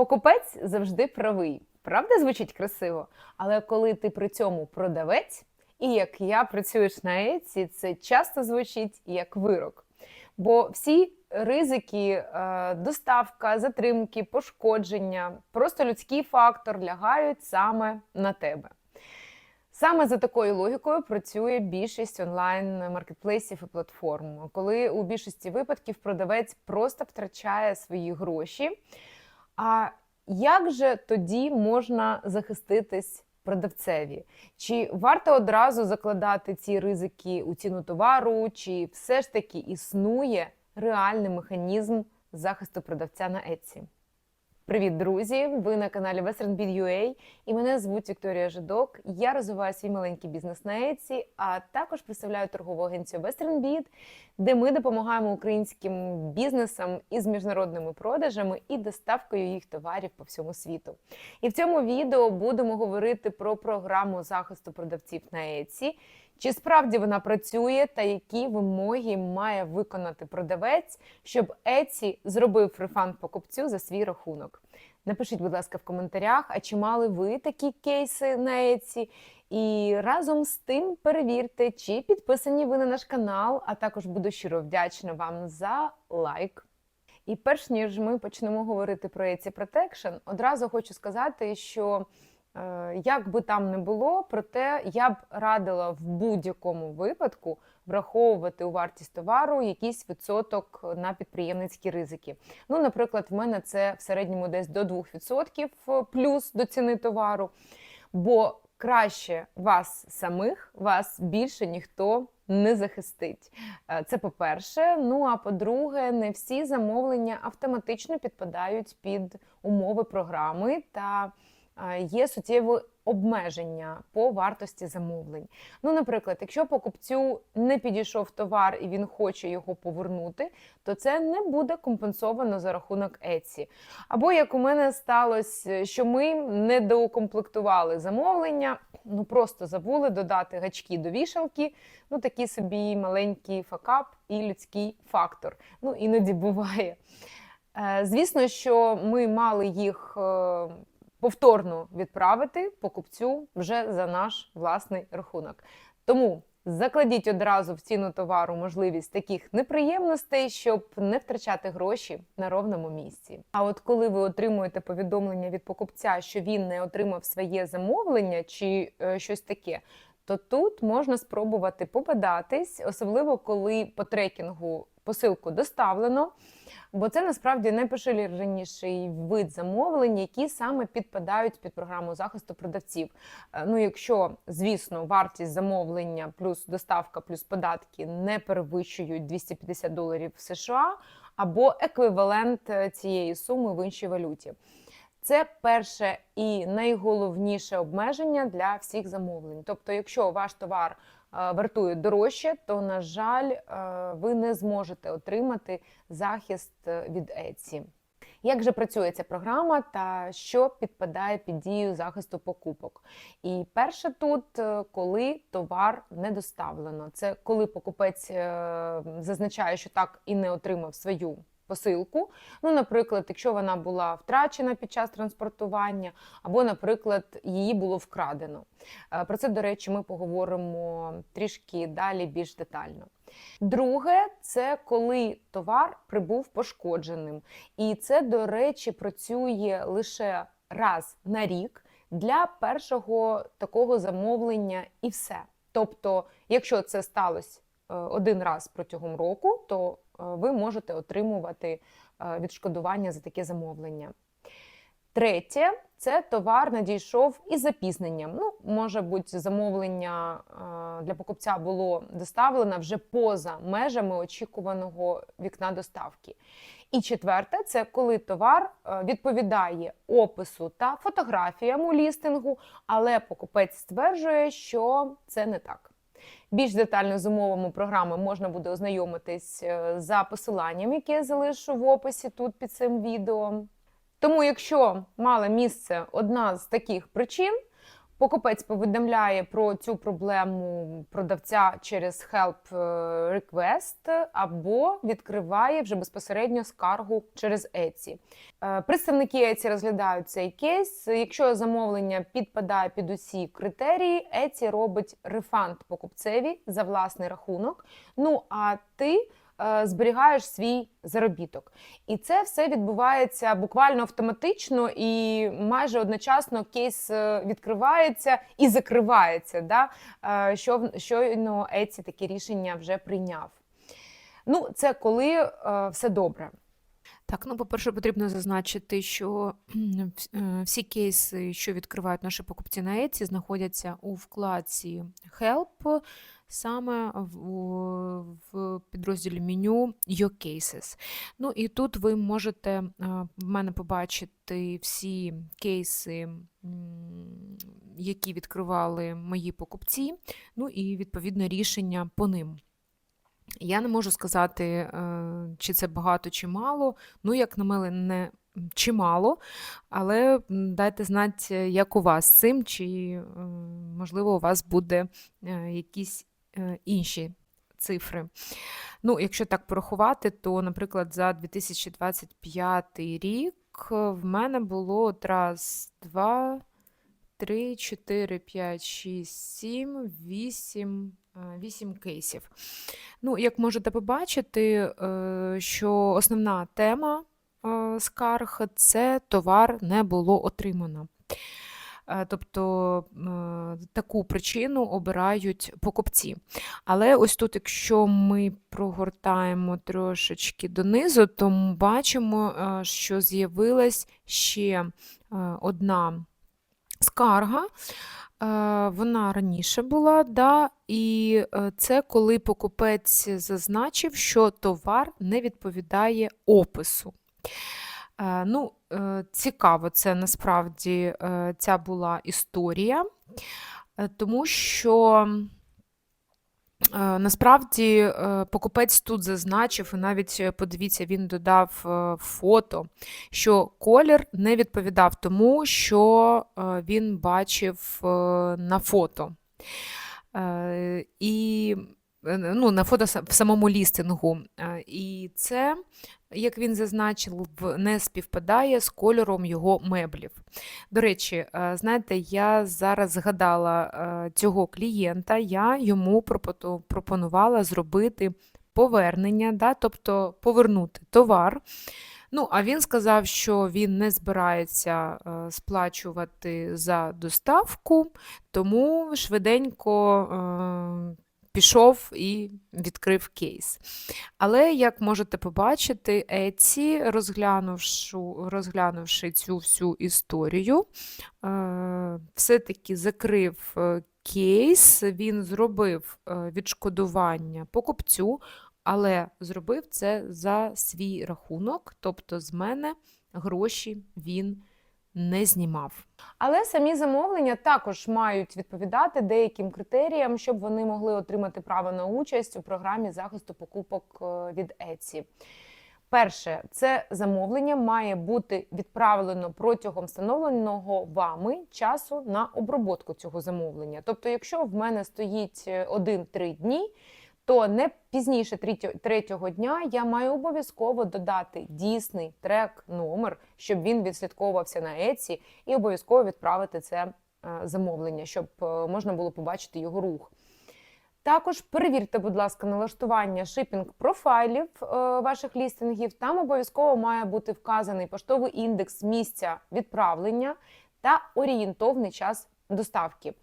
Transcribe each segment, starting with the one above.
Покупець завжди правий. Правда, звучить красиво? Але коли ти при цьому продавець, і як я працюєш на Еці, це часто звучить як вирок. Бо всі ризики, е, доставка, затримки, пошкодження, просто людський фактор лягають саме на тебе. Саме за такою логікою працює більшість онлайн маркетплейсів і платформ, коли у більшості випадків продавець просто втрачає свої гроші. А як же тоді можна захиститись продавцеві? Чи варто одразу закладати ці ризики у ціну товару, чи все ж таки існує реальний механізм захисту продавця на Etsy? Привіт, друзі! Ви на каналі WesternBid.ua і мене звуть Вікторія Жидок. Я розвиваю свій маленький бізнес на Etsy, а також представляю торгову агенцію WesternBid, де ми допомагаємо українським бізнесам із міжнародними продажами і доставкою їх товарів по всьому світу. І в цьому відео будемо говорити про програму захисту продавців на Etsy, чи справді вона працює, та які вимоги має виконати продавець, щоб Etsy зробив рефанд покупцю за свій рахунок? Напишіть, будь ласка, в коментарях, а чи мали ви такі кейси на Etsy? І разом з тим перевірте, чи підписані ви на наш канал, а також буду щиро вдячна вам за лайк. І перш ніж ми почнемо говорити про Etsy Protection, одразу хочу сказати, що як би там не було, проте я б радила в будь-якому випадку враховувати у вартість товару якийсь відсоток на підприємницькі ризики. Ну, наприклад, в мене це в середньому десь до 2% плюс до ціни товару. Бо краще вас самих, вас більше ніхто не захистить. Е, це по-перше. Ну а по-друге, не всі замовлення автоматично підпадають під умови програми та є суттєві обмеження по вартості замовлень. Ну, наприклад, якщо покупцю не підійшов товар і він хоче його повернути, то це не буде компенсовано за рахунок Etsy. Або як у мене сталося, що ми не доукомплектували замовлення, ну просто забули додати гачки до вішалки, ну такий собі маленький факап і людський фактор. Ну, іноді буває. Е, звісно, що ми мали їх е, повторно відправити покупцю вже за наш власний рахунок. Тому закладіть одразу в ціну товару можливість таких неприємностей, щоб не втрачати гроші на ровному місці. А от коли ви отримуєте повідомлення від покупця, що він не отримав своє замовлення чи е, щось таке. То тут можна спробувати попадатись, особливо коли по трекінгу посилку доставлено, бо це насправді найпоширеніший вид замовлень, які саме підпадають під програму захисту продавців. Е, ну, якщо, звісно, вартість замовлення плюс доставка, плюс податки не перевищують 250 доларів в США або еквівалент е, цієї суми в іншій валюті. Це перше і найголовніше обмеження для всіх замовлень. Тобто, якщо ваш товар вартують дорожче, то, на жаль, е, ви не зможете отримати захист е, від Etsy. Як же працює ця програма та що підпадає під дію захисту покупок? І перше тут, коли товар не доставлено, це коли покупець зазначає, що так і не отримав свою посилку. Ну, наприклад, якщо вона була втрачена під час транспортування, або, наприклад, її було вкрадено. Е, про це, до речі, ми поговоримо трішки далі більш детально. Друге, це коли товар прибув пошкодженим. І це, до речі, працює лише раз на рік для першого такого замовлення і все. Тобто, якщо це сталося е, один раз протягом року, то ви можете отримувати е, відшкодування за таке замовлення. Третє, це товар надійшов із запізненням. Ну, може бути, замовлення е, для покупця було доставлено вже поза межами очікуваного вікна доставки. І четверте, це коли товар відповідає опису та фотографіям у лістингу, але покупець стверджує, що це не так. Більш детально з умовами програми можна буде ознайомитись е, за посиланням, яке я залишу в описі тут під цим відео. Тому, якщо мала місце одна з таких причин, Покупець повідомляє про цю проблему продавця через Help е, Request або відкриває вже безпосередньо скаргу через Etsy. Е, Представники Etsy розглядають цей кейс. Якщо замовлення підпадає під усі критерії, Etsy робить рефанд покупцеві за власний рахунок. Ну а ти зберігаєш свій заробіток. І це все відбувається буквально автоматично і майже одночасно кейс е, відкривається і закривається. Да? Е, Що щойно Etsy таке рішення вже прийняв. Ну, це коли е, все добре. Так, ну, по-перше, потрібно зазначити, що е, всі кейси, що відкривають наші покупці на Etsy, знаходяться у вкладці Help, саме в, в підрозділі меню Your Cases. Ну і тут ви можете е, в мене побачити всі кейси, які відкривали мої покупці, ну і відповідно рішення по ним. Я не можу сказати, е, чи це багато, чи мало. Ну, як на мене, не чимало, але дайте знати, як у вас з цим, чи, е, можливо, у вас буде якісь інші цифри. Ну, якщо так порахувати, то, наприклад, за 2025 рік е, в мене було раз, два, три, чотири, п'ять, шість, сім, вісім, е, вісім кейсів. Ну, як можете побачити, е, що основна тема е, скарг це товар не було отримано. Е, Тобто е, таку причину обирають покупці. Але ось тут, якщо ми прогортаємо трошечки донизу, то ми бачимо, е, що з'явилась ще одна скарга. Вона раніше була, да, і це коли покупець зазначив, що товар не відповідає опису. Ну, цікаво, це насправді е, ця була історія, е, тому що е, насправді е, покупець тут зазначив, і навіть е, подивіться, він додав е, фото, що колір не відповідав тому, що е, він бачив е, на фото. Е, І е, ну, на фото в самому лістингу. Е, І це, як він зазначив, не співпадає з кольором його меблів. До речі, е, знаєте, я зараз згадала е, цього клієнта, я йому пропонувала зробити повернення, да, тобто повернути товар. Ну, а він сказав, що він не збирається е, сплачувати за доставку, тому швиденько е, пішов і відкрив кейс. Але, як можете побачити, Etsy, розглянувши, розглянувши цю всю історію, е, все-таки закрив е, кейс, він зробив е, відшкодування покупцю, але зробив це за свій рахунок, тобто з мене гроші він не знімав. Але самі замовлення також мають відповідати деяким критеріям, щоб вони могли отримати право на участь у програмі захисту покупок е, від Etsy. Перше, це замовлення має бути відправлено протягом встановленого вами часу на оброботку цього замовлення. Тобто, якщо в мене стоїть 1-3 дні, то не пізніше третього дня я маю обов'язково додати дійсний трек номер, щоб він відслідковувався на Etsy, і обов'язково відправити це е, замовлення, щоб е, можна було побачити його рух. Також перевірте, будь ласка, налаштування шипінг профайлів е, ваших лістингів. Там обов'язково має бути вказаний поштовий індекс місця відправлення та орієнтовний час доставки.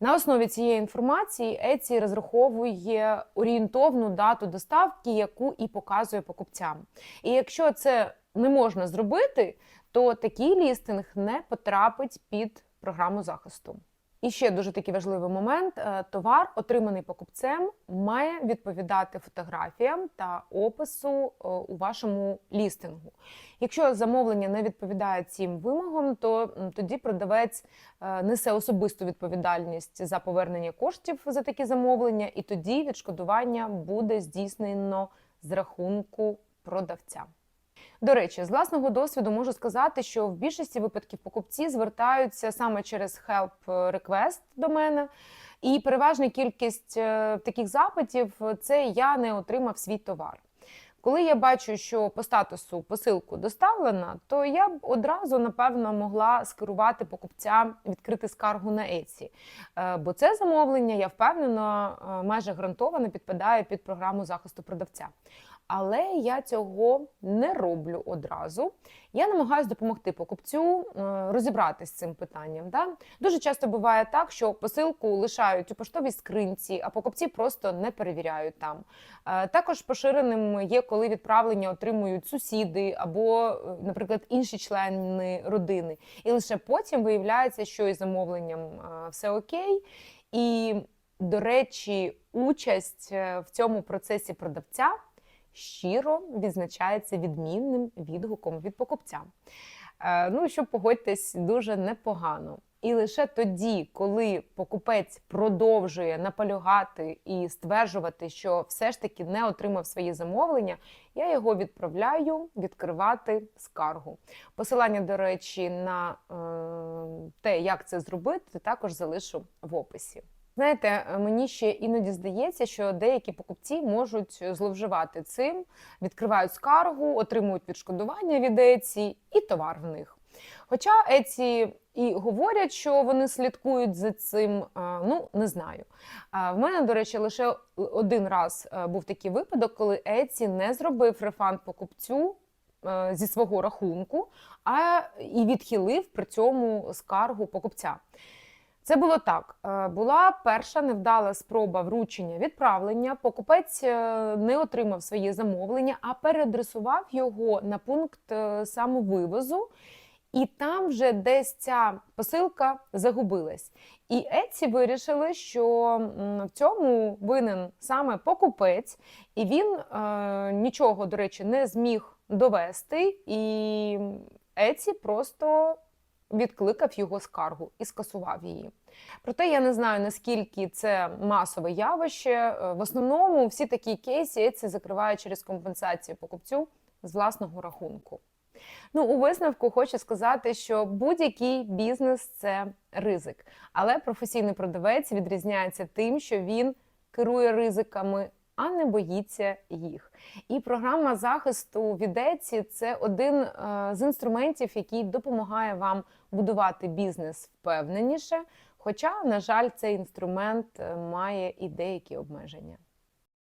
На основі цієї інформації Еці розраховує орієнтовну дату доставки, яку і показує покупцям. І якщо це не можна зробити, то такий лістинг не потрапить під програму захисту. І ще дуже такий важливий момент: е, товар, отриманий покупцем, має відповідати фотографіям та опису е, у вашому лістингу. Якщо замовлення не відповідає цим вимогам, то тоді продавець е, несе особисту відповідальність за повернення коштів за такі замовлення, і тоді відшкодування буде здійснено з рахунку продавця. До речі, з власного досвіду можу сказати, що в більшості випадків покупці звертаються саме через help request до мене. І переважна кількість е, таких запитів це я не отримав свій товар. Коли я бачу, що по статусу посилку доставлена, то я б одразу напевно могла скерувати покупця відкрити скаргу на Etsy. Е, Бо це замовлення, я впевнена, е, майже гарантовано підпадає під програму захисту продавця. Але я цього не роблю одразу. Я намагаюся допомогти покупцю е, розібратися з цим питанням. Да? Дуже часто буває так, що посилку лишають у поштовій скринці, а покупці просто не перевіряють там. Е, Також поширеним є, коли відправлення отримують сусіди або, е, наприклад, інші члени родини. І лише потім виявляється, що із замовленням все окей. І, до речі, участь в цьому процесі продавця щиро відзначається відмінним відгуком від покупця. Е, Ну, що погодьтесь, дуже непогано. І лише тоді, коли покупець продовжує наполягати і стверджувати, що все ж таки не отримав свої замовлення, я його відправляю відкривати скаргу. Посилання, до речі, на е, те, як це зробити, також залишу в описі. Знаєте, е, мені ще іноді здається, що деякі покупці можуть зловживати цим, відкривають скаргу, отримують відшкодування від Etsy і товар в них. Хоча Etsy і говорять, що вони слідкують за цим, ну не знаю. В мене, до речі, лише один раз е, був такий випадок, коли Etsy не зробив рефанд покупцю е, зі свого рахунку, а і відхилив при цьому скаргу покупця. Це було так: Е, була перша невдала спроба вручення відправлення. Покупець е, не отримав своє замовлення, а переадресував його на пункт е, самовивозу. І там вже десь ця посилка загубилась. І Etsy вирішили, що в цьому винен саме покупець, і він е, нічого, до речі, не зміг довести. І Etsy просто відкликав його скаргу і скасував її. Проте я не знаю, наскільки це масове явище. Е, В основному всі такі кейси Etsy закриває через компенсацію покупцю з власного рахунку. Ну, у висновку хочу сказати, що будь-який бізнес це ризик, але професійний продавець відрізняється тим, що він керує ризиками, а не боїться їх. І програма захисту від Etsy – це один е, з інструментів, який допомагає вам будувати бізнес впевненіше. Хоча, на жаль, цей інструмент е, має і деякі обмеження.